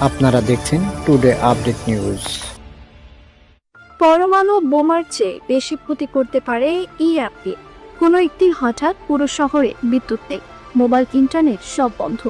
আপনারা দেখছেন today update news পরমাণু বোমার চেয়ে বেশি ক্ষতি করতে পারে ইআরপি কোনো একদিন হঠাৎ পুরো শহরে বিদ্যুৎ নেই। মোবাইল ইন্টারনেট সব বন্ধ।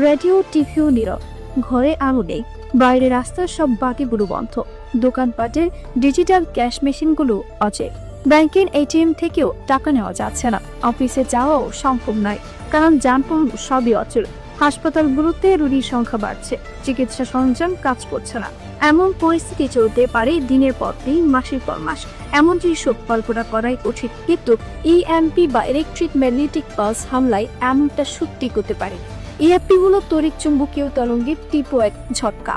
রেডিও টিভিও নীরব। ঘরে আলো নেই। বাইরে রাস্তার সব বাতিগুলো বন্ধ। দোকানপাটের ডিজিটাল ক্যাশ মেশিনগুলো অচের ব্যাংকের এটিএম থেকেও টাকা নেওয়া যাচ্ছে না। অফিসে যাওয়াও সম্ভব নয়। কারণ যানবাহন সবই অচল। হাসপাতালগুলোতে রোগীর সংখ্যা বাড়ছে। চিকিৎসা সরঞ্জাম কাজ করছে না। এমন পরিস্থিতি চলতে পারে দিনের পর দিন, মাসের পর মাস। এমন দৃশ্য কল্পনা করাই কঠিন। কিন্তু ইএমপি বা ইলেকট্রিক ম্যাগনেটিক পালস হামলায় এমনটা সত্যি করতে পারে। ইএমপি হলো তড়িৎ চুম্বকীয় তরঙ্গের তীব্র এক ঝটকা,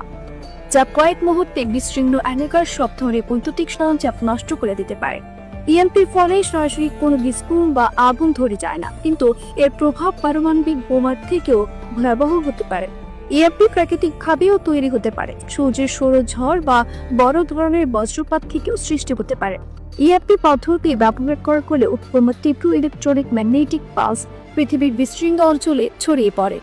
যা কয়েক মুহূর্তে বিচ্ছিন্ন এলাকার সব ধরনের বৈদ্যুতিক সরঞ্জাম নষ্ট করে দিতে পারে। ইএমপির ফলে সরাসরি কোনো বিস্ফোরণ বা আগুন ধরে যায় না। কিন্তু এর প্রভাব পারমাণবিক বোমার থেকেও ভয়াবহ হতে পারে। ইএমপি প্রাকৃতিক ভাবেও তৈরি হতে পারে। সূর্যের সৌরঝড় বা বড় ধরনের বজ্রপাত থেকেও সৃষ্টি হতে পারে। ইএফপি পদ্ধতি ব্যবহার করা করলে উৎপন্ন তীব্র ইলেকট্রনিক ম্যাগনেটিক পালস পৃথিবীর বিশৃঙ্গ অঞ্চলে ছড়িয়ে পড়ে।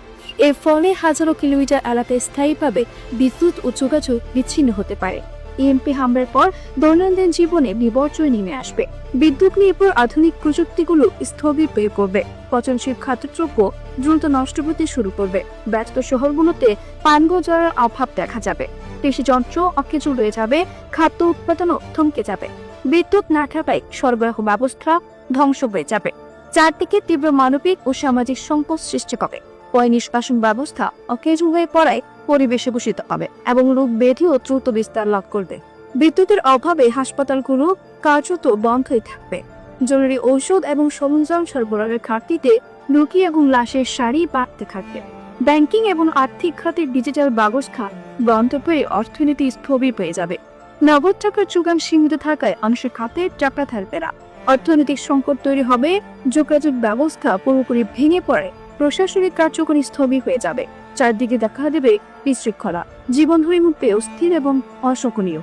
এর ফলে হাজারো কিলোমিটার এলাকায় স্থায়ীভাবে বিদ্যুৎ ও যোগাযোগ বিচ্ছিন্ন হতে পারে। ইএমপি হামলার পর দৈনন্দিন জীবনে বিপর্যয় নেমে আসবে। বিদ্যুৎ নির্ভর আধুনিক প্রযুক্তিগুলো স্থবির হয়ে পড়বে। পচনশীল খাদ্যদ্রব্য দ্রুত নষ্ট হতে শুরু করবে। ব্যস্ত শহরগুলোতে পানীয় জলের অভাব দেখা যাবে। কৃষি যন্ত্র অকেজু রয়ে যাবে, খাদ্য উৎপাদনও থমকে যাবে। বিদ্যুৎ না থাকায় সরবরাহ ব্যবস্থা ধ্বংস হয়ে যাবে। চারদিকে তীব্র মানবিক ও সামাজিক সংকট সৃষ্টি হবে পয় নিষ্কাশন ব্যবস্থা অকেজু হয়ে পড়ায় পরিবেশে দূষিত হবে এবং রোগ ব্যাধিও দ্রুত বিস্তার লাভ করবে। বিদ্যুতের অভাবে হাসপাতালগুলো কার্যত বন্ধই থাকবে। জরুরি ঔষধ এবং সরঞ্জাম সরবরাহের ঘাটতিতে রোগী এবং লাশের সারি বাড়তে থাকবে। ব্যাংকিং এবং আর্থিক খাতের ডিজিটাল ব্যবস্থা বন্ধ হয়ে অর্থনীতি স্থবির হয়ে যাবে। নগদ টাকার যোগান সীমিত থাকায় মানুষের খাতে টাকা থাকবে না। অর্থনৈতিক সংকট তৈরি হবে, যোগাযোগ ব্যবস্থা পুরোপুরি ভেঙে পড়ে। প্রশাসনিক কার্যকরী স্থবির হয়ে যাবে। চারদিকে দেখা দেবে বিশৃঙ্খলা। জীবন হয়ে উঠবে অস্থির এবং অশোকনীয়